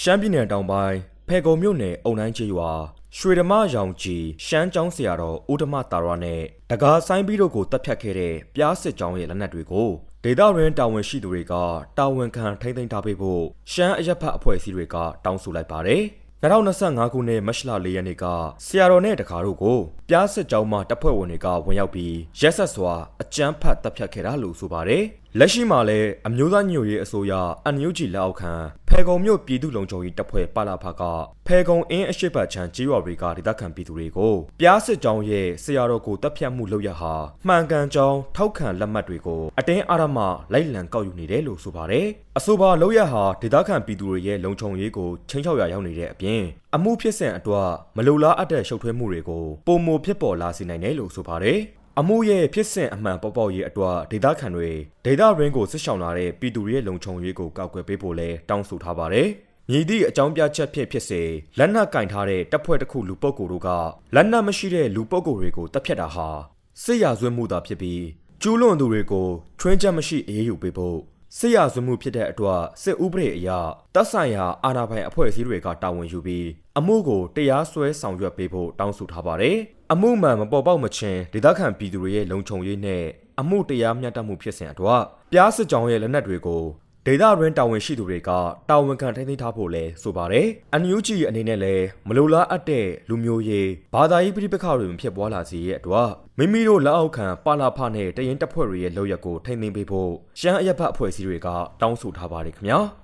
ရှမ်းပြည်နယ်တောင်ပိုင်းဖဲကုံမြို့နယ်အုံတိုင်းချေရွာရွှေဓမ္မရောင်ကြီးရှမ်းကျောင်းဆရာတော်ဦးဓမ္မတာရနဲ့တကားဆိုင်ပြီးတို့ကိုတပ်ဖြတ်ခဲ့တဲ့ပြားစစ်ကျောင်းရဲ့လက်နက်တွေကိုဒေတာရင်းတာဝန်ရှိသူတွေကတာဝန်ခံထိမ့်သိမ်းထားပေးဖို့ရှမ်းအရက်ဖတ်အဖွဲ့အစည်းတွေကတောင်းဆိုလိုက်ပါတယ်2025ခုနှစ်မတ်လ4ရက်နေ့ကဆရာတော်နဲ့တကားတို့ကိုပြားစစ်ကျောင်းမှတပ်ဖွဲ့ဝင်တွေကဝင်ရောက်ပြီးရက်ဆက်စွာအကြမ်းဖက်တပ်ဖြတ်ခဲ့တာလို့ဆိုပါတယ် လက်ရှိမှာလည်းအမျိုးသားညို့ရေးအစိုးရအန်ယူဂျီလက်အောက်ခံဖဲကုံမြို့ပြည်သူ့လုံခြုံရေးတပ်ဖွဲ့ပါလာဖကဖဲကုံအင်းအရှိတ်ပတ်ချံကြီးရွာတွေကဒေသခံပြည်သူတွေကိုပြားစစ်ကြောင်းရဲ့ဆရာတော်ကိုတပ်ဖြတ်မှုလုပ်ရဟာမှန်ကန်ကြောင်းထောက်ခံလက်မှတ်တွေကိုအတင်းအဓမ္မလိုက်လံကောက်ယူနေတယ်လို့ဆိုပါတယ်အဆိုပါလုပ်ရဟာဒေသခံပြည်သူတွေရဲ့လုံခြုံရေးကိုချင်းချောက်ရရောက်နေတဲ့အပြင်အမှုဖြစ်စဉ်အတွက်မလိုလားအပ်တဲ့ရှုပ်ထွေးမှုတွေကိုပုံမဖြစ်ပေါ်လာစေနိုင်တယ်လို့ဆိုပါတယ် အမှုရဲ့ဖြစ်စဉ်အမှန်ပေါ်ပေါ်ရေးအတွက်ဒေတာခန်တွေဒေတာရင်းကိုစစ်ဆောင်လာတဲ့ပြည်သူတွေရဲ့လုံခြုံရေးကိုကောက်ကွယ်ပေးဖို့လဲတောင်းဆိုထားပါတယ်။မြည်သည့်အကြောင်းပြချက်ဖြစ်ဖြစ်စေလက်နက်ကင်ထားတဲ့တပ်ဖွဲ့တစ်ခုလူပုဂ္ဂိုလ်တို့ကလက်နက်မရှိတဲ့လူပုဂ္ဂိုလ်တွေကိုတပ်ဖြတ်တာဟာစစ်ရာဇဝတ်မှုသာဖြစ်ပြီးကျူးလွန်သူတွေကိုထွင်းချက်မရှိအေးအေးယူပေးဖို့ စစ်ရာဇဝတ်မှုဖြစ်တဲ့အတွက်စစ်ဥပဒေအရတပ်ဆိုင်ရာအာဏာပိုင်အဖွဲ့အစည်းတွေကတာဝန်ယူပြီးအမှုကိုတရားစွဲဆောင်ရွက်ပေးဖို့တောင်းဆိုထားပါတယ်။အမှုမှန်မပေါ်ပေါက်မချင်းဒေသခံပြည်သူတွေရဲ့လုံခြုံရေးနဲ့အမှုတရားမျှတမှုဖြစ်စဉ်အတွက်ပြားစစ်ကြောင်ရဲ့လက်နက်တွေကို ဒေတာရင်းတာဝန်ရှိသူတွေကတာဝန်ခံထိန်းသိမ်းထားဖို့လဲဆိုပါတယ်။ NUG အနေနဲ့လည်းမလိုလားအပ်တဲ့လူမျိုးရေးဘာသာရေးပြိပခါတွေမဖြစ်ပွားလာစေရဲ့အတွက်မိမိတို့လက်အောက်ခံပါလာဖနဲ့တရင်တပ်ဖွဲ့တွေရဲ့လုပ်ရက်ကိုထိန်းသိမ်းပေးဖို့ရှမ်းအရက်ဖတ်အဖွဲ့အစည်းတွေကတောင်းဆိုထားပါတယ်ခင်ဗျာ။